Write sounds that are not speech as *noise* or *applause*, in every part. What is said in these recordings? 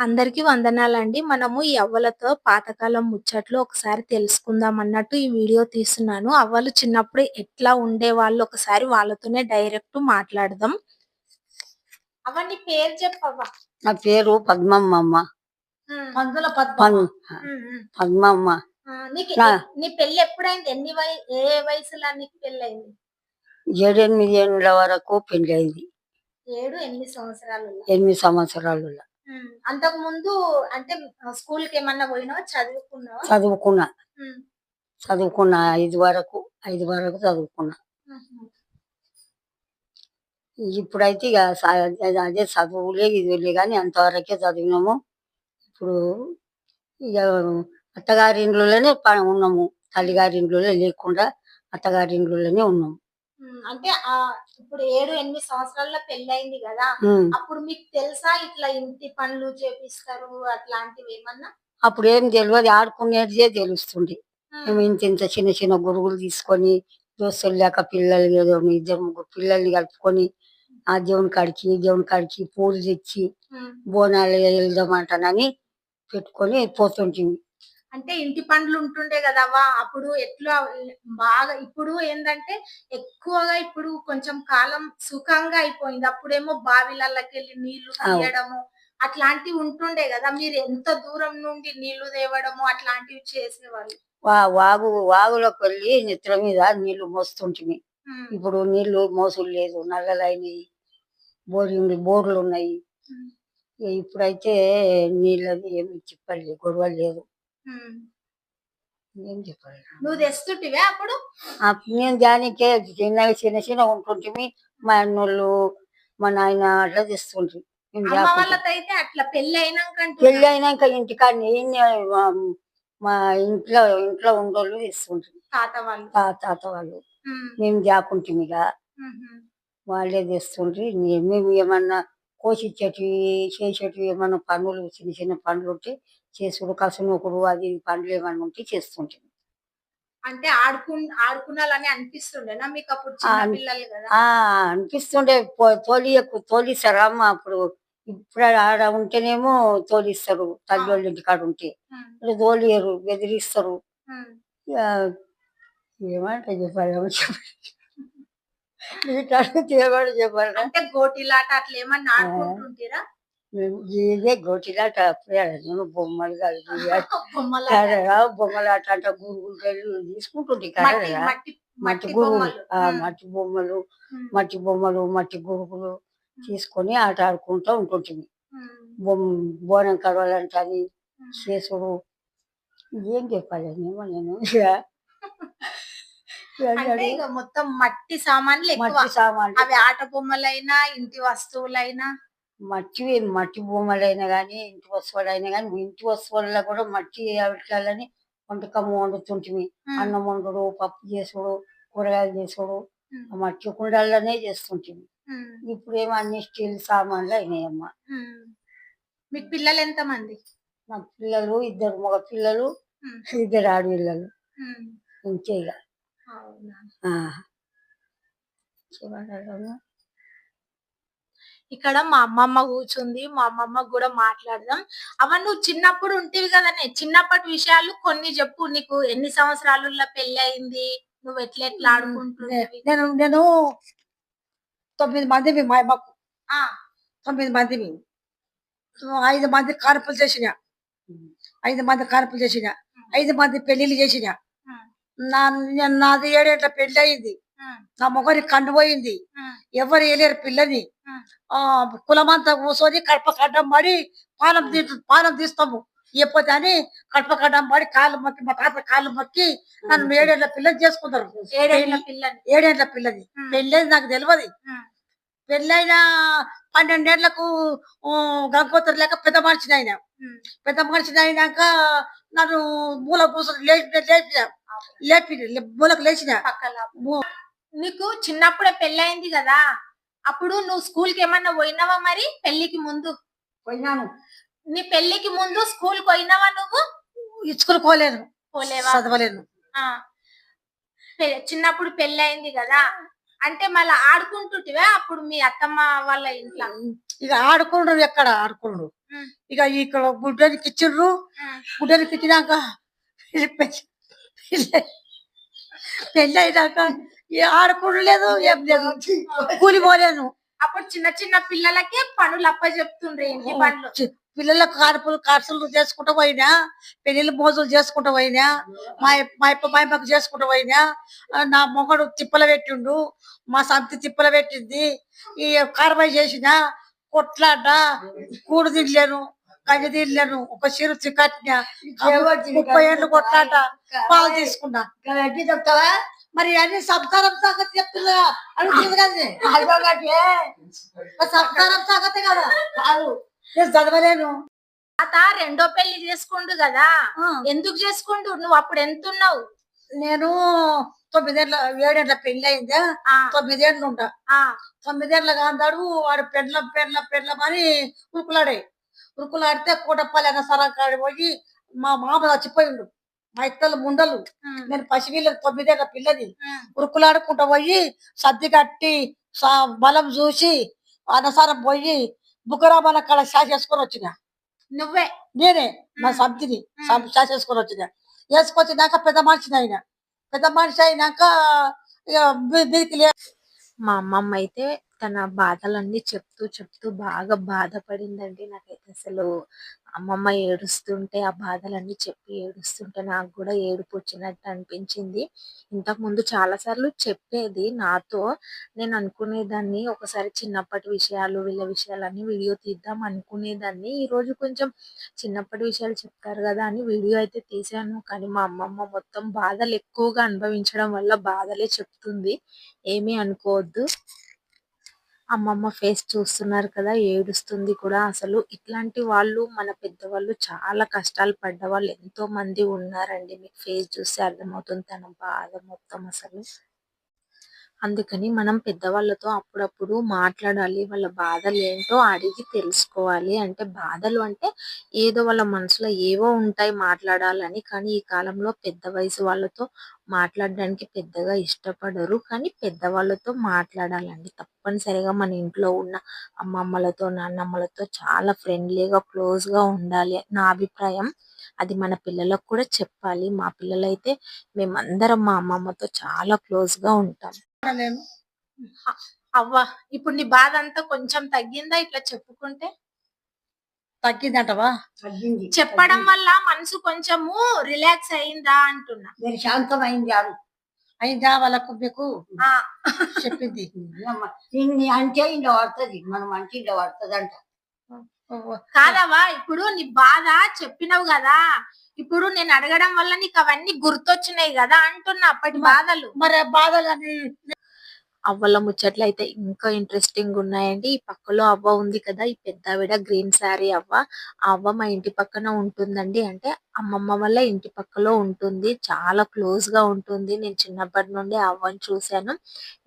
అందరికీ వందనాలండి. మనము ఈ అవ్వలతో పాతకాలం ముచ్చట్లు ఒకసారి తెలుసుకుందాం అన్నట్టు ఈ వీడియో తీస్తున్నాను. అవ్వలు చిన్నప్పుడు ఎట్లా ఉండేవాళ్ళు ఒకసారి వాళ్ళతోనే డైరెక్ట్ మాట్లాడదాం. అవ్వ నీ పేరు చెప్పవ్వ. నా పేరు పద్మమ్మ అమ్మ హ్మ్. పందుల పద్మ. పద్మమ్మ నీకు నా- నీ పెళ్ళి ఎప్పుడైంది? ఎన్ని వయ ఏ వయసులో నీకు పెళ్ళైంది? ఏడెనిమిది ఏళ్ళ వరకు పెళ్ళైంది ఏడు ఎనిమిది సంవత్సరాలు ఎనిమిది సంవత్సరాలు అంతకు ముందు అంటే స్కూల్కి ఏమన్నా చదువుకున్నావా? చదువుకున్నా. హ్మ్. చదువుకున్నా. ఐదు వరకు ఐదు వరకు చదువుకున్నా. ఇప్పుడైతే ఇక అదే చదువులే ఇదిలే కానీ అంతవరకే చదివినాము. ఇప్పుడు ఇక అత్తగారి ఇంట్లోనే ప- ఉన్నాము. తల్లిగారి ఇంట్లో లేకుండా అత్తగారి ఇంట్లోనే ఉన్నాము. అంటే ఆ ఇప్పుడు ఏడు ఎనిమిది సంవత్సరాల్లో పెళ్ళయింది కదా. అప్పుడు మీకు తెలుసా ఇట్లా ఇంటి పనులు చేపిస్తారు అట్లాంటివి ఏమన్నా? అప్పుడు ఏం తెలియదు ఆడుకునేదే తెలుస్తుంది. మేము ఇంత ఇంత చిన్న చిన్న గురుగులు తీసుకొని దోస్తులు లేక పిల్లలు ఏదో ఇద్దరు ముగ్గురు పిల్లల్ని కలుపుకొని ఆ దేవుని కాడికి దేవుని కాడికి పూలు తెచ్చి బోనాలు వెళ్దామంటానని పెట్టుకొని పోతుంటుంది అంటే ఇంటి పనులు ఉంటుండే కదవా అప్పుడు ఎట్లా బాగా ఇప్పుడు ఏంటంటే ఎక్కువగా ఇప్పుడు కొంచెం కాలం సుఖంగా అయిపోయింది. అప్పుడేమో బావిలకి వెళ్ళి నీళ్ళు. తీయడము అట్లాంటివి ఉంటుండే కదా. మీరు ఎంత దూరం నుండి నీళ్ళు తేవడము అట్లాంటివి చేసేవాళ్ళు? వా వాగు వాగులోకి వెళ్ళి నెత్తుల మీద నీళ్ళు మోస్తుంటిమి. ఇప్పుడు నీళ్ళు మోసులు లేదు. నల్లలు అయినాయి బోరింగ్ బోర్లు ఉన్నాయి ఇప్పుడైతే నీళ్ళది ఏమి చెప్పాలి గొడవ లేదు. ఏం చెప్పాలి నువ్వు తెస్తుంటివే అప్పుడు? నేను దానికే చిన్న చిన్న చిన్న ఉంటుంటిమి. మా అన్నోళ్ళు మా నాయన అట్లా అయితే అట్లా పెళ్ళి అయినాక పెళ్ళి అయినాక ఇంటికాడ మా ఇంట్లో ఇంట్లో ఉండోళ్ళు తెస్తుండ్రి. తాత వాళ్ళు. తాత వాళ్ళు. మేము జాకుంటాం ఇక వాళ్ళే తెస్తుండ్రి. నే- మేము ఏమన్నా కోసిచ్చేటివి చేసేటివి ఏమన్నా పనులు చిన్న చిన్న పనులు ఉంటే చేసుడు కసునొకడు అది పనులు ఏమన్నా ఉంటే చేస్తుంటాం అంటే ఆడుకు ఆడుకున్నాలని అనిపిస్తుండేనా మీకు అప్పుడు పిల్లలు కదా? అనిపిస్తుండే. తోలియకు తోలిస్తారు అమ్మ అప్పుడు? ఇప్పుడు ఆడ ఉంటేనేమో తోలిస్తారు తల్లి వాళ్ళ ఇంటికాడ ఉంటే. ఉమ్, ఇప్పుడు తోలియరు బెదిరిస్తారు. ఏమంట చెప్పాలి చెప్పాలి. వీటి ఏమని చెప్పాలి? అంటే గోటిలాట అట్లా ఏమన్నా ఆడుకుంటుంటారా? మేము ఇదే గోటిలాట అప్పుడే ఆడాము. బొమ్మలు కర్రగా *laughs* బొమ్మలాట. అంటే గురుగులు తీసుకుంటుంది మట్టి కర్రగా మట్టి గురుగులు మట్టి బొమ్మలు. మట్టి బొమ్మలు మట్టి గురుగులు తీసుకొని ఆట ఆడుకుంటూ ఉంటుంటుంది బొమ్మ బోనం కడవాలంటే ఉమ్. చేసుడు ఏం చెప్పాలి? ఏమో నేను. *laughs* మొత్తం మట్టి సామాన్లు ఎక్కువ. మట్టి సామాన్లు. అవి ఆట బొమ్మలైనా ఇంటి వస్తువులైనా మట్టి మట్టి బొమ్మలైనా కానీ ఇంటి వస్తువులైనా కానీ ఇంటి వస్తువులలో కూడా మట్టి వాటిలని వంటకం వండుతుంటిమి. అన్నం వండుడు పప్పు చేసుడు కూరగాయలు చేసుడు మట్టి కుండలనే చేస్తుంటిమి. ఇప్పుడు ఏమో అన్ని స్టీల్ సామాన్లు అయినాయమ్మ. మీకు పిల్లలు ఎంత మంది నా పిల్లలు ఇద్దరు మగ పిల్లలు ఇద్దరు ఆడపిల్లలు. ఉమ్. ఇంతే ఇక అవునా ఆ. చూడాలమ్మా. ఇక్కడ మా అమ్మమ్మ కూర్చుంది మా అమ్మమ్మ కూడా మాట్లాడదాం. అవ నువ్వు చిన్నప్పుడు ఉంటివి కదనే చిన్నప్పటి విషయాలు కొన్ని చెప్పు. నీకు ఎన్ని సంవత్సరాలలో పెళ్ళి అయింది? నువ్వు ఎట్లా ఎట్లా ఆడుకుంటుంటివి? నేను నేను తొమ్మిది మంది మా అమ్మకు. తొమ్మిది మంది ఐదు మంది కానుపులు చేసిన. ఐదు మంది కానుపులు చేసిన. ఐదు మంది పెళ్ళిళ్ళు చేసిన. నా నాది ఏడేళ్ళ పెళ్ళి అయింది. నా మొగని కండు పోయింది. ఉమ్, ఎవరు వేయలేరు పిల్లని. ఆ. కులమంతా కూర్చొని కడప కడ్డం పడి పానం తీ పానం తీస్తాము. ఎప్పటి అని కడప కడ్డం పడి కాళ్ళు మొక్కి మా తాత కాళ్ళు మొక్కి నన్ను ఏడేళ్ళ పిల్లని చేసుకుంటారు. ఏడేళ్ళ పిల్లని. పెళ్ళేది నాకు తెలియదు పెళ్ళైన పన్నెండేళ్ళకు గంగోత్తరు లేక పెద్ద మనిషిని అయినా. పెద్ద మనిషిని అయినాక నన్ను మూల కూర్చొని లేపి లేపిన. లేపి మూలకు లేచిన. నీకు చిన్నప్పుడే పెళ్ళి అయింది కదా అప్పుడు నువ్వు స్కూల్కి ఏమన్నా పోయినావా మరి పెళ్ళికి ముందు? పోయినాను. నీ పెళ్ళికి ముందు స్కూల్కి పోయినావా నువ్వు? ఇచ్చుకుని పోలేను పోలేవా? చదవలేను ఆ. పె- చిన్నప్పుడు పెళ్ళి అయింది కదా అంటే మళ్ళీ ఆడుకుంటుంటివా అప్పుడు మీ అత్తమ్మ వాళ్ళ ఇంట్లో? ఇక ఆడుకుండ్రు ఎక్కడ ఆడుకుండ్రు. ఉమ్. ఇక ఇక్కడ గుడ్డనికి ఇచ్చిర్రు గుడ్డనికి ఇచ్చినాక పెళ్ళి అయినాక ఏ ఆడకూడదు లేదు ఏం లేదు. కూలి పోలేను. అప్పుడు చిన్న చిన్న పిల్లలకే పనులు అప్ప చెప్తుండ్రు పనులు. పిల్లలకు కానుపులు ఖర్చులు చేసుకుంటూ పోయినా పెళ్ళిళ్ళు మోజులు చేసుకుంటూ పోయినా మా మా యప్ప మా యమ్మకు చేసుకుంటూ పోయినా నా మొగడు తిప్పల పెట్టిండు మా సంతి తిప్పల పెట్టింది ఈ కార్బై చేసిన కొట్లాట కూడు తినలేను. తినలేను ఒక చిరు కట్టిన ముప్పై ఏళ్ళు కొట్లాట పాలు తీసుకున్నా. చెప్తావా? మరి అన్ని సంసారం సంగతి చెప్తున్నా. అడుగుతుంది కదా సంగతి కదా. కాదు. నేను చదవలేను. తాత రెండో పెళ్ళి చేసుకుండు కదా. ఎందుకు చేసుకుండు? నువ్వు అప్పుడు ఎంత ఉన్నావు నేను తొమ్మిదేళ్ళ ఏడేళ్ళ పెళ్ళి అయిందా ఆ, తొమ్మిదేళ్ళు ఉంటా ఆ, తొమ్మిదేళ్ళ కాందాడు వాడు పెండ్లం పెండ్లం పెండ్లం అని ఉరుకులాడే ఉరుకులాడితే కూటపల్లి అన్న సరా కాడి పోయి మా మామ చచ్చిపోయిండు మా ఇత్తలు ముండలు నేను పసిపిల్ల తొమ్మిదేళ్ళ పిల్లది. ఉరుకులాడుకుంటా పోయి సర్ది కట్టి సా- బలం చూసి అనసారం పోయి బుక్కరాబాల కాడ చేసుకొని వచ్చిన. నువ్వే? నేనే నా. సబ్జిని మ్మ్. చేసుకొని వచ్చిన. వేసుకొచ్చినాక పెద్ద మనిషిని అయినా. పెద్ద మనిషి అయినాక ఇక బీదికి మా అమ్మమ్మ అయితే తన బాధలన్నీ చెప్తూ చెప్తూ బాగా బాధపడిందండి నాకైతే అసలు. అమ్మమ్మ ఏడుస్తుంటే ఆ బాధలన్నీ చెప్పి ఏడుస్తుంటే నాకు కూడా ఏడుపు వచ్చినట్టు అనిపించింది. ఇంతకు ముందు చెప్పేది నాతో. నేను అనుకునేదాన్ని ఒకసారి చిన్నప్పటి విషయాలు వీళ్ళ విషయాలన్నీ వీడియో తీద్దాం అనుకునేదాన్ని. ఈరోజు కొంచెం చిన్నప్పటి విషయాలు చెప్తారు కదా అని వీడియో అయితే తీసాను కానీ మా అమ్మమ్మ మొత్తం బాధలు ఎక్కువగా అనుభవించడం వల్ల బాధలే చెప్తుంది. ఏమీ అనుకోవద్దు. అమ్మమ్మ ఫేస్ చూస్తున్నారు కదా ఏడుస్తుంది కూడా. అసలు ఇట్లాంటి వాళ్ళు మన పెద్దవాళ్ళు చాలా కష్టాలు పడ్డ వాళ్ళు ఎంతో మంది ఉన్నారండి. మీకు ఫేస్ చూస్తే అర్థమవుతుంది తన బాధ మొత్తం అసలు. అందుకని మనం పెద్దవాళ్ళతో అప్పుడప్పుడు మాట్లాడాలి వాళ్ళ బాధలు ఏంటో అడిగి తెలుసుకోవాలి. అంటే బాధలు అంటే ఏదో వాళ్ళ మనసులో ఏవో ఉంటాయి మాట్లాడాలని. కానీ ఈ కాలంలో పెద్ద వయసు వాళ్ళతో మాట్లాడడానికి పెద్దగా ఇష్టపడరు. కానీ పెద్దవాళ్ళతో మాట్లాడాలండి. తప్పనిసరిగా మన ఇంట్లో ఉన్న అమ్మమ్మలతో నాన్నమ్మలతో చాలా ఫ్రెండ్లీగా క్లోజ్గా ఉండాలి. నా అభిప్రాయం అది మన పిల్లలకు కూడా చెప్పాలి. మా పిల్లలైతే మేమందరం మా అమ్మమ్మతో చాలా క్లోజ్గా ఉంటాం. అవ్వ ఇప్పుడు నీ బాధ అంతా కొంచెం తగ్గిందా? ఇట్లా చెప్పుకుంటే? తగ్గిందంటవా? తగ్గింది చెప్పడం వల్ల మనసు కొంచెము రిలాక్స్ అయిందా అంటున్నా. నేను శాంతమైంది అను అయిందా వాళ్ళకు మీకు? చెప్పింది. అంటే ఇంట్లో పడుతుంది మనం అంటే ఇంట్లో పడుతుంది అంట కాదవ్వా ఇప్పుడు నీ బాధ చెప్పినవు కదా. ఇప్పుడు నేను అడగడం వల్ల నీకు అవన్నీ గుర్తొచ్చినాయి కదా అంటున్నా అప్పటి బాధలు. మరి బాధలని అవ్వల ముచ్చట్లు అయితే ఇంకా ఇంట్రెస్టింగ్ ఉన్నాయండి. ఈ పక్కలో అవ్వ ఉంది కదా ఈ పెద్ద ఆవిడ గ్రీన్ శారీ అవ్వ. ఆ అవ్వ మా ఇంటి పక్కన ఉంటుందండి. అంటే అమ్మమ్మ వల్ల ఇంటి పక్కలో ఉంటుంది. చాలా క్లోజ్గా ఉంటుంది. నేను చిన్నప్పటి నుండి ఆ అవ్వని చూశాను.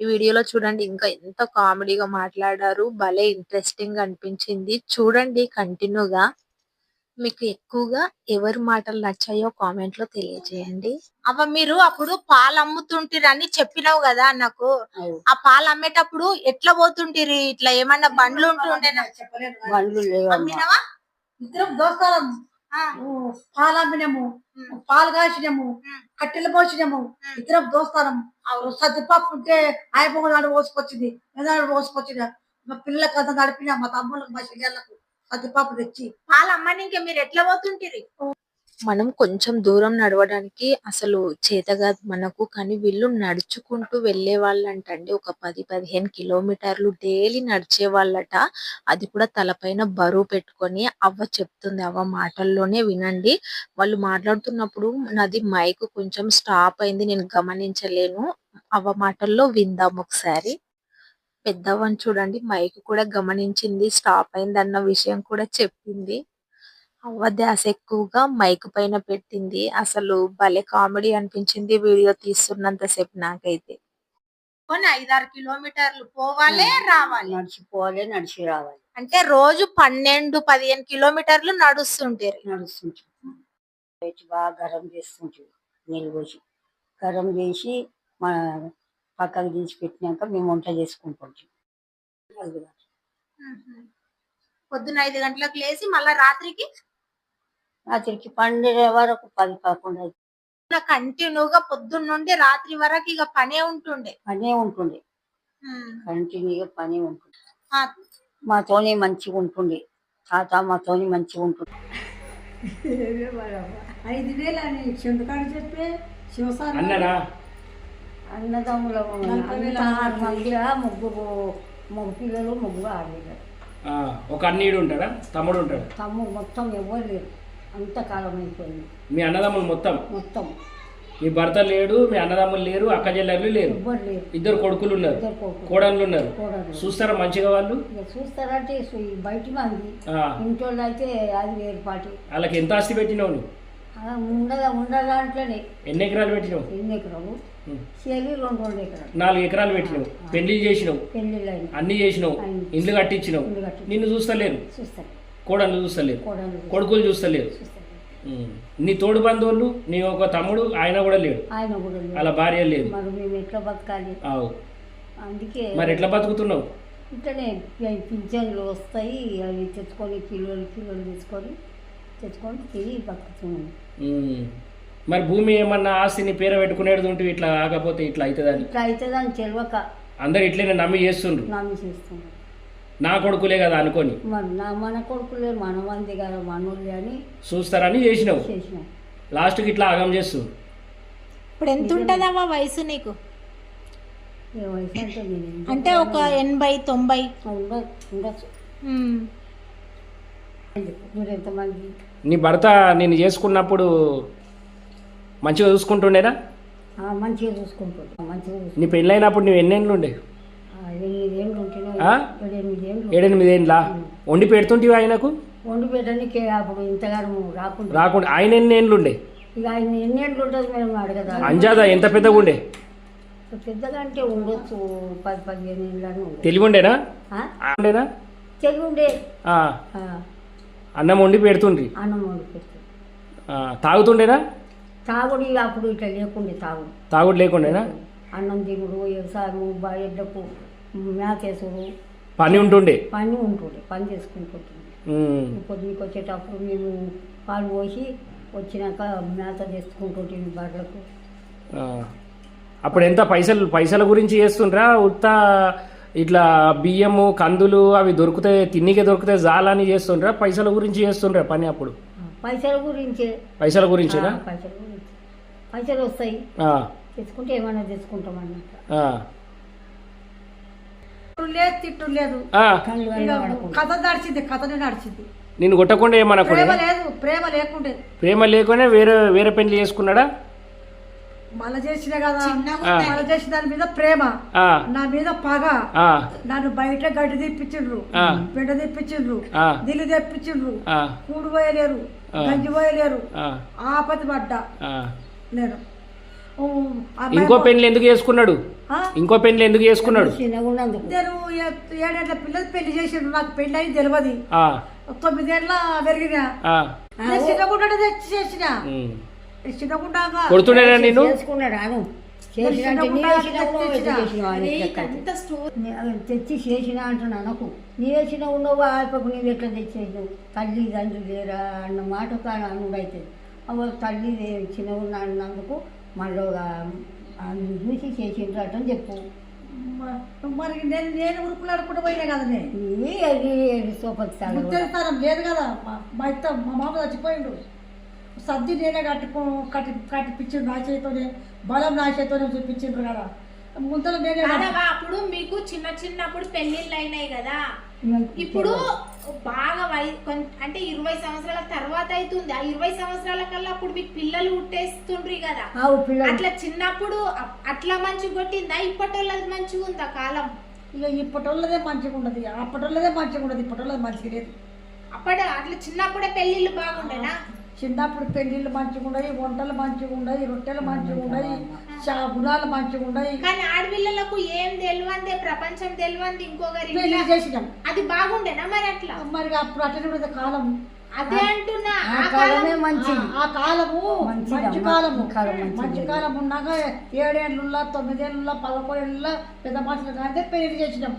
ఈ వీడియోలో చూడండి ఇంకా ఎంత కామెడీగా మాట్లాడారు. భలే ఇంట్రెస్టింగ్ అనిపించింది. చూడండి కంటిన్యూగా మీకు ఎక్కువగా ఎవరి మాటలు నచ్చాయో కామెంట్లో తెలియజేయండి. అవ్వ మీరు అప్పుడు పాలు అమ్ముతుంటిరని చెప్పినావు కదా నాకు ఆ పాలు అమ్మేటప్పుడు ఎట్లా పోతుంటిరి? ఇట్లా ఏమన్నా బండ్లు ఉంటుండేనా చెప్పలేదు బండ్లు అమ్మినవా? ఇద్దరం దోస్తారం ఆ, పాలు అమ్మినాము పాలు కాసినాము. కట్టెలు పోసినాము ఇద్దరం దోస్తారం సత్తిపప్పు ఉంటే ఆయపొంగ నాడు పోసుకొచ్చింది మా పిల్లలకు అంతా నడిపినా మా తమ్ముళ్ళకి మా చెల్లెళ్ళకు. సత్తిపప్పు తెచ్చి పాలు ఇంకా మీరు ఎట్లా పోతుంటిరి? మనం కొంచెం దూరం నడవడానికి అసలు చేతగా మనకు కానీ వీళ్ళు నడుచుకుంటూ వెళ్ళే వాళ్ళంటండి. ఒక పది పదిహేను కిలోమీటర్లు డైలీ నడిచే వాళ్ళట. అది కూడా తలపైన బరువు పెట్టుకొని అవ్వ చెప్తుంది. అవ్వ మాటల్లోనే వినండి. వాళ్ళు మాట్లాడుతున్నప్పుడు నాది మైక్ కొంచెం స్టాప్ అయింది. నేను గమనించలేను. అవ్వ మాటల్లో విందాం ఒకసారి. పెద్దవ్వని చూడండి. మైక్ కూడా గమనించింది. స్టాప్ అయింది అన్న విషయం కూడా చెప్పింది. అవ్వ ధ్యాస ఎక్కువగా మైక్ పైన పెట్టింది. అసలు భలే కామెడీ అనిపించింది వీడియో తీస్తున్నంత సేపు నాకైతే. కొన్ని ఐదారు కిలోమీటర్లు పోవాలి రావాలి? నడిచిపోవాలి నడిచి రావాలి. అంటే రోజు పన్నెండు పదిహేను కిలోమీటర్లు నడుస్తుంటారు. నడుస్తుంటాం బాగా గరం చేస్తుంటాం గరం చేసి మన పక్కకు తీసి పెట్టినాక మేము వంట చేసుకుంటుంటాం పొద్దున ఐదు గంటలకు లేచి మళ్ళా రాత్రికి? రాత్రికి పన్నెండు వరకు పది పదకొండు అయితే కంటిన్యూగా పొద్దున్న నుండి రాత్రి వరకు ఇక పనే ఉంటుండే. పనే ఉంటుంది ఉమ్. కంటిన్యూగా పని ఉంటుంది ఆ, మాతోని మంచిగా ఉంటుంది తాత మాతోని మంచిగా ఉంటుంది ఐదు వేలు అని చెందుకాడు చెప్పే శివసారి అన్నరా అన్నదమ్ముల అంతా ఆరు మందిగా ముగ్గురు మగ పిల్లలు ముగ్గురు ఆడలేదు ఒక అన్నీడు ఉంటాడా? తమ్ముడు ఉంటాడు? తమ్ముడు మొత్తం ఎవరు లేరు. అంతకాలం అయిపోయింది. మీ అన్నదమ్ములు మొత్తం? మొత్తం. మీ భర్త లేడు మీ అన్నదమ్ములు లేరు అక్క చెల్లెళ్ళు లేరు? ఇద్దరు కొడుకులు ఉన్నారు. కోడళ్ళు ఉన్నారు. కోడలు చూస్తారా మంచిగా వాళ్ళు? చూస్తారంటే బయట మంది. ఇంట్లో అయితే అది వేరు పాటి వాళ్ళకి ఎంత ఆస్తి పెట్టినావు నువ్వు అలా ఉండదా ఉండదాంట్లోనే ఎన్ని ఎకరాలు పెట్టినావు ఎన్ని ఎకరాలు? నాలుగు ఎకరాలు పెట్టినావు. పెళ్ళి చేసినావు. అన్ని చేసినావు. ఇండ్లు కట్టించినావు. నిన్ను చూస్తలేరు. కోడళ్ళు చూస్తలేరు. కొడుకులు చూస్తలేరు. నీ తోడు బంధువులు నీ ఒక తమ్ముడు ఆయన కూడా లేడు. ఆయన కూడా లేరు. వాళ్ళ భార్య లేదు. మరి ఎట్లా బతకాలి? ఆవు. అందుకే మరి ఎట్లా బతుకుతున్నావు? ఇట్లనే పింఛన్లు వస్తాయి. అవి తెచ్చుకొని కిలోలు కిలోలు తెచ్చుకొని తెచ్చుకొని తిని బతుకుతున్నాం. ఉం. మరి భూమి ఏమన్నా ఆస్తిని పేర పెట్టుకునేది ఉంటే ఇట్లా కాకపోతే ఇట్లా అవుతుందని? ఇట్లా అవుతుందని తెలియక అందరు ఇట్లనే నమ్మి చేస్తుండ్రు? నమ్మి చేస్తున్నాం నా కొడుకులే కదా అనుకొని? మరి నా మన కొడుకులే మన మంది కదా మనోళ్ళే అని చూస్తారని చేసినావు? చేసినాం. లాస్ట్కి ఇట్లా ఆగం చేస్తూ ఇప్పుడు ఎంత ఉంటదమ్మా వయసు నీకు? ఏ వయసు అంటే నేను ఎంత అంటే ఒక ఎనభై తొంభై. ఉండ- ఉండొచ్చు. ఉమ్. మీరు ఎంతమంది? నీ భర్త నేను చేసుకున్నప్పుడు మంచిగా చూసుకుంటుండేనా? మంచిగా చూసుకుంటాడు మంచిగా నీ పెళ్ళైనప్పుడు నువ్వు ఎన్నేళ్ళు ఉండే? ఏడెనిమిది ఏండ్లా వండి పెడుతుంటివి ఆయనకు? వండి పెట్టడానికి అప్పుడు ఇంతగానో రాకుండా. రాకుండా. ఆయన ఎన్ని ఏండ్లు ఉండే ఇక ఆయన ఎన్ని ఏళ్ళు ఉంటుంది మేము అడగదా. అంజాదా ఎంత పెద్దగా ఉండే పెద్దగా అంటే ఉండొచ్చు పది పదిహేను ఏళ్ళని తెలివి ఉండేనా? ఉండేనా తెలివి ఉండే అన్నం వండి పెడుతుండ్రి. అన్నం వండి ఆ, తాగుతుండేనా? తాగుడు అప్పుడు ఇట్లా లేకుండే తాగుడు తాగుడు లేకుండేనా? అన్నం తినుడు వ్యవసాయము బయటకు మేతేసుడు. పని ఉంటుండే? పని ఉంటుండే పని చేసుకుంటుంటుంది ఉమ్. పొద్దుకి వచ్చేటప్పుడు మేము పాలు పోసి వచ్చినాక మేత తెచ్చుకుంటుంటుంది బర్రెలకు. అప్పుడు ఎంత పైసలు పైసల గురించి చేస్తుండ్రా? ఉత్త ఇట్లా బియ్యము కందులు అవి దొరికితే తిన్నికే దొరికితే జాలని చేస్తుండ్రా? పైసల గురించి చేస్తుండ్రా పని అప్పుడు? పైసల గురించే. పైసల గురించేనా? పైసల గురించి. పైసలు వస్తాయి. తెచ్చుకుంటే ఏమైనా తెచ్చుకుంటాం అన్నట్టు. లేదు తిట్టు లేదు కథ నడిచింది కథనే నడిచింది. నిన్ను కొట్టకుండా ప్రేమ ఏమనకుండా లేదు ప్రేమ లేకుండే. ప్రేమ లేకుండా వేరే వేరే పెళ్ళి చేసుకున్నాడా? మళ్ళా చేసిన కదా. మళ్ళా చేసిన దాని మీద ప్రేమ. నా మీద పగ. నన్ను బయట గడ్డి తెప్పించిండ్రు. బిడ్డ తెప్పించిండ్రు. దిల్లు తెప్పించిండ్రు. కూడు పోయలేరు. గంజి పోయలేరు ఆ, ఆపతి పడ్డా. ఆ. నేను. ఇంకో పెళ్ళి ఎందుకు చేసుకున్నాడు? ఆ? ఇంకో పెళ్ళి ఎందుకు చేసుకున్నాడు? చిన్నగా ఉన్నందుకు నేను ఏ- ఏడేళ్ళ పిల్లలు పెళ్ళి చేసిండ్రు. నాకు పెళ్ళి అయింది తెలియదు తొమ్మిదేళ్ళ పెరిగిన. చిన్నగుండ తెచ్చి చేసిన. కొడుతుండేనా నేను తెచ్చి చేసిన అంటున్నా అనకు. నీ వేసిన ఉండవు ఆపకు నీవు ఎట్లా తెచ్చేసావు తల్లి తండ్రి లేరా అన్న మాట కానీ అనుడైతే. అవ తల్లి చిన్న ఉన్న అన్నందుకు మళ్ళీ ఒక ఆయన చూసి చేసిండ్రట అని చెప్పు మరి నేను నేను ఉరుకులాడుకుంటూ పోయినా కదా నేను. సోపతి లేదు కదా. మా- మా ఇత్త మా మామ చచ్చిపోయిండు. సర్ది నేనే కట్టుకో కట్టి కట్టిపించిండు నా చేతితోనే బలం నా చేతితోనే చూపించిండ్రు కదా. ముందర నేనే అప్పుడు మీకు చిన్న చిన్నప్పుడు పెళ్ళిళ్ళు అయినాయి కదా. ఇప్పుడు బాగా వై కొం- అంటే ఇరవై సంవత్సరాల తర్వాత అవుతుంది ఆ ఇరవై సంవత్సరాల కల్లా అప్పుడు మీకు పిల్లలు పుట్టేస్తుండ్రి కదా. ఆవు పిల్లలు అట్లా చిన్నప్పుడు అ- అట్లా మంచిగా కొట్టిందా? ఇప్పటోళ్ళది మంచిగా ఉందా కాలం? ఇక ఇప్పటోళ్ళదే మంచిగా ఉండదు. అప్పటోళ్ళదే మంచిగా ఉండదు. ఇప్పటోళ్ళది మంచిగా లేదు. అప్పుడు అట్లా చిన్నప్పుడే పెళ్ళిళ్ళు బాగుండేనా? చిన్నప్పుడు పెళ్ళిళ్ళు మంచిగా ఉండయి వంటలు మంచిగా ఉండయి రొట్టెలు మంచిగా ఉండయి చా గుణాలు మంచిగా ఉండయి. కానీ ఆడపిల్లలకు ఏం తెలియందే ప్రపంచం తెలియంది ఇంకొకరి పెళ్ళి చేసినాం? అది బాగుండేనా మరి అట్లా? మరి అప్పుడు అట్లనే ఉండదు కాలం. అదే అంటున్నా ఆ కాలమే కాలం మంచిది. ఆ కాలము. మంచి కాలము. మంచి కాలం ఉన్నాక ఏడేళ్ళ తొమ్మిదేళ్ళ పదకొండేళ్ళ పెద్ద మనుషులు కానీ పెళ్ళి చేసినాం.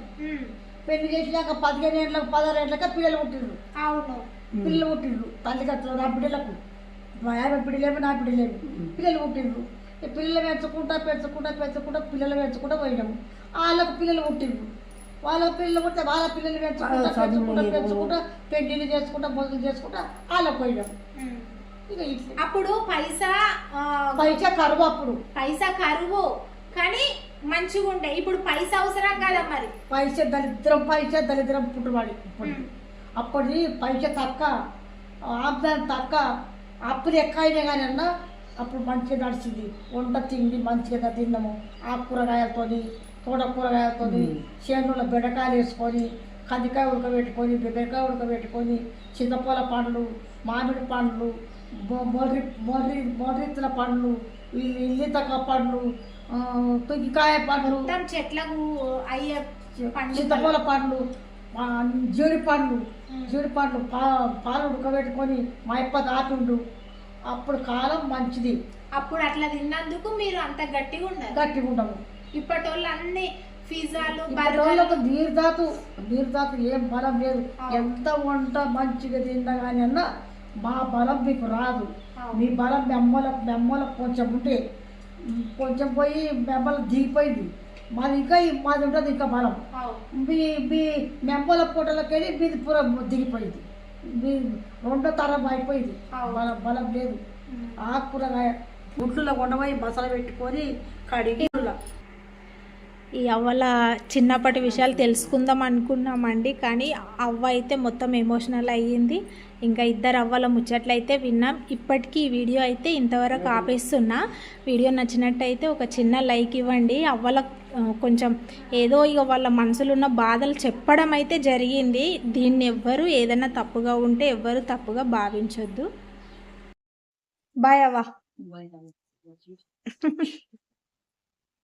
పెళ్ళి చేసినాక పదిహేను ఏళ్ళకి పదహారు ఏళ్ళకి పిల్లలు పుట్టిండ్రు అవును. పిల్లలు పుట్టిండ్రు తల్లిదండ్రులు నా బిడ్డలకు. మా ఆయన బిడ్డలేమి నా బిడ్డలేమి. పిల్లలు పుట్టిండ్రు ఈ పిల్లలు పెంచుకుంటా పెంచుకుంటా పెంచుకుంటా పిల్లలు పెంచుకుంటా పోయినాము. వాళ్ళకు పిల్లలు పుట్టిండ్రు వాళ్ళ పిల్లలు పుట్టితే వాళ్ళ పిల్లలు పెంచుకుంటా పెంచుకుంటా పెంచుకుంటా పెళ్ళిళ్ళు చేసుకుంటా మొదలు చేసుకుంటా వాళ్ళకు పోయినాము. అప్పుడు పైసా పైసా కరువు అప్పుడు. పైసా కరువు. కానీ మంచిగా ఉండే ఇప్పుడు పైసా అవసరం కదా మరి. పైసా దరిద్రం పైసా దరిద్రం పుట్టుబడి ఇప్పుడు అప్పటి పైసా తక్క ఆదాయం తక్క అప్పులు ఎక్కువ అయినా కానీ అన్న అప్పుడు మంచిగా నడిచింది. వంట తిండి మంచిగా తిన్నాము. ఆ కూరగాయలతోని తోట కూరగాయలతోని చేనులో బెండకాయలు వేసుకొని కందికాయ ఉడకబెట్టుకొని బెండకాయ ఉడకబెట్టుకొని చింతపూల పండ్లు మామిడి పండ్లు మొర్రి మొర్రి మొర్రిత్తుల పండ్లు ఇల్లి ఇల్లితక పండ్లు తుగ్గికాయ పండ్లు మొత్తం చెట్లకు అయ్యే పండ్లు ఆ, జీడి పండ్లు జీడి పండ్లు పా పాలు ఉడకబెట్టుకొని మా ఇప్ప దాటుండు అప్పుడు కాలం మంచిది. అప్పుడు అట్లా తిన్నందుకు మీరు అంత గట్టిగా ఉన్నారు. గట్టిగా ఉండము. ఇప్పటి వాళ్ళు అన్ని పిజ్జాలు వాళ్ళకు నీరుదాతు నీరుదాతు ఏం బలం లేదు. ఎంత వంట మంచిగా తిన్నా కానీ అన్న మా బలం మీకు రాదు. మీ బలం మెమ్మలకు మెమ్మలకు కొంచెం ఉంటే కొంచెం పోయి మెమ్మలకు దిగిపోయింది. మాది ఇంకా మాది ఉంటుంది ఇంకా బలం. మీ మీ మెంబల పూటలోకి వెళ్ళి మీది పూర దిగిపోయింది. మీ రెండో తరం అయిపోయింది. బలం బలం లేదు. ఆకుకూరగాయ గుడ్లలో కొండపోయి మసాలా పెట్టుకొని కడిగి ఈ అవ్వల చిన్నప్పటి విషయాలు తెలుసుకుందాం అనుకున్నామండి కానీ అవ్వ అయితే మొత్తం ఎమోషనల్ అయ్యింది. ఇంకా ఇద్దరు అవ్వల ముచ్చట్లయితే విన్నాం. ఇప్పటికీ ఈ వీడియో అయితే ఇంతవరకు ఆపేస్తున్నా. వీడియో నచ్చినట్టయితే ఒక చిన్న లైక్ ఇవ్వండి. అవ్వల కొంచెం ఏదో ఇక వాళ్ళ మనసులో ఉన్న బాధలు చెప్పడం అయితే జరిగింది. దీన్ని ఎవ్వరు ఏదైనా తప్పుగా ఉంటే ఎవ్వరు తప్పుగా భావించొద్దు. బాయ్ అవ్వ.